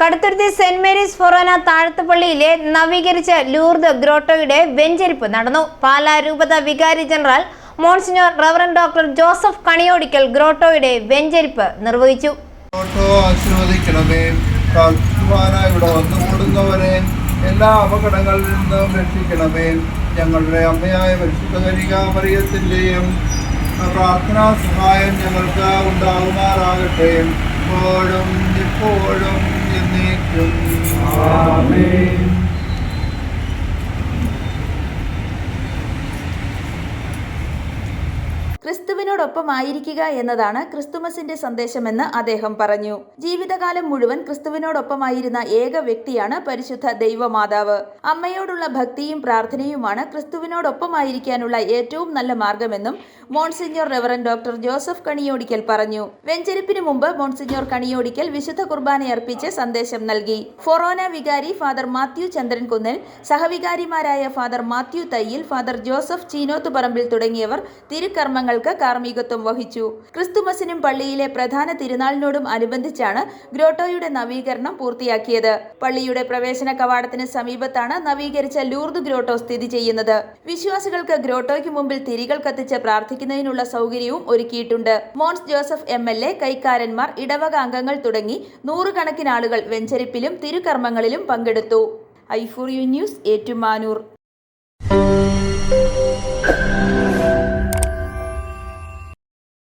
Kaduthuruthy saint Mary's ഫൊറോന താഴത്തുപള്ളിയിലെ നവീകരിച്ച ലൂർദ് ഗ്രോട്ടോയുടെ വെഞ്ചരിപ്പ് നടന്നു. പാലാ രൂപത വികാരി general monsignor reverend doctor Joseph Kaniyodickal ഗ്രോട്ടോയുടെ വെഞ്ചരിപ്പ് നിർവഹിച്ചു. ഗ്രോട്ടോ ആശീർവദിക്കണമേ. എല്ലാ അപകടങ്ങളിൽ നിന്നും രക്ഷിക്കണമേ. ഞങ്ങളുടെ അമ്മയായ പരിശുദ്ധ കനികാമറിയത്തിന്റെയും പ്രാർത്ഥനാ സഹായം ഞങ്ങൾക്ക് ഉണ്ടാകുമാറാകട്ടെ. ഇപ്പോഴും ഇപ്പോഴും என்னைக்கும் ஆமென் ക്രിസ്തുവിനോടൊപ്പമായിരിക്കുക എന്നതാണ് ക്രിസ്തുമസിന്റെ സന്ദേശമെന്ന് അദ്ദേഹം പറഞ്ഞു. ജീവിതകാലം മുഴുവൻ ക്രിസ്തുവിനോടൊപ്പമായിരുന്ന ഏക വ്യക്തിയാണ് പരിശുദ്ധ ദൈവമാതാവ്. അമ്മയോടുള്ള ഭക്തിയും പ്രാർത്ഥനയുമാണ് ക്രിസ്തുവിനോടൊപ്പമായിരിക്കാനുള്ള ഏറ്റവും നല്ല മാർഗമെന്നും monsignor reverend doctor Joseph Kaniyodickal പറഞ്ഞു. വെഞ്ചരിപ്പിന് മുമ്പ് മോൺസിഞ്ഞോർ കണിയോടിക്കൽ വിശുദ്ധ കുർബാനയർപ്പിച്ച് സന്ദേശം നൽകി. ഫൊറോന വികാരി ഫാദർ മാത്യു ചന്ദ്രൻകുന്നൽ സഹവികാരിമാരായ ഫാദർ മാത്യു തയ്യിൽ ഫാദർ ജോസഫ് ചീനോത്ത് പറമ്പിൽ തുടങ്ങിയവർ തിരുക്കർമ്മങ്ങൾക്ക് കാർമ്മികത്വം വഹിച്ചു. ക്രിസ്തുമസിനും പള്ളിയിലെ പ്രധാന തിരുനാളിനോടും അനുബന്ധിച്ചാണ് ഗ്രോട്ടോയുടെ നവീകരണം പൂർത്തിയാക്കിയത്. പള്ളിയുടെ പ്രവേശന കവാടത്തിന് സമീപത്താണ് നവീകരിച്ച ലൂർദ് ഗ്രോട്ടോ സ്ഥിതി ചെയ്യുന്നത്. വിശ്വാസികൾക്ക് ഗ്രോട്ടോയ്ക്ക് മുമ്പിൽ തിരികൾ കത്തിച്ച് പ്രാർത്ഥിക്കുന്നതിനുള്ള സൗകര്യവും ഒരുക്കിയിട്ടുണ്ട്. Mons Joseph M L A കൈക്കാരന്മാർ ഇടവക അംഗങ്ങൾ തുടങ്ങി നൂറുകണക്കിന് ആളുകൾ വെഞ്ചരിപ്പിലും തിരുകർമ്മങ്ങളിലും പങ്കെടുത്തു. I four U news Ettumanoor.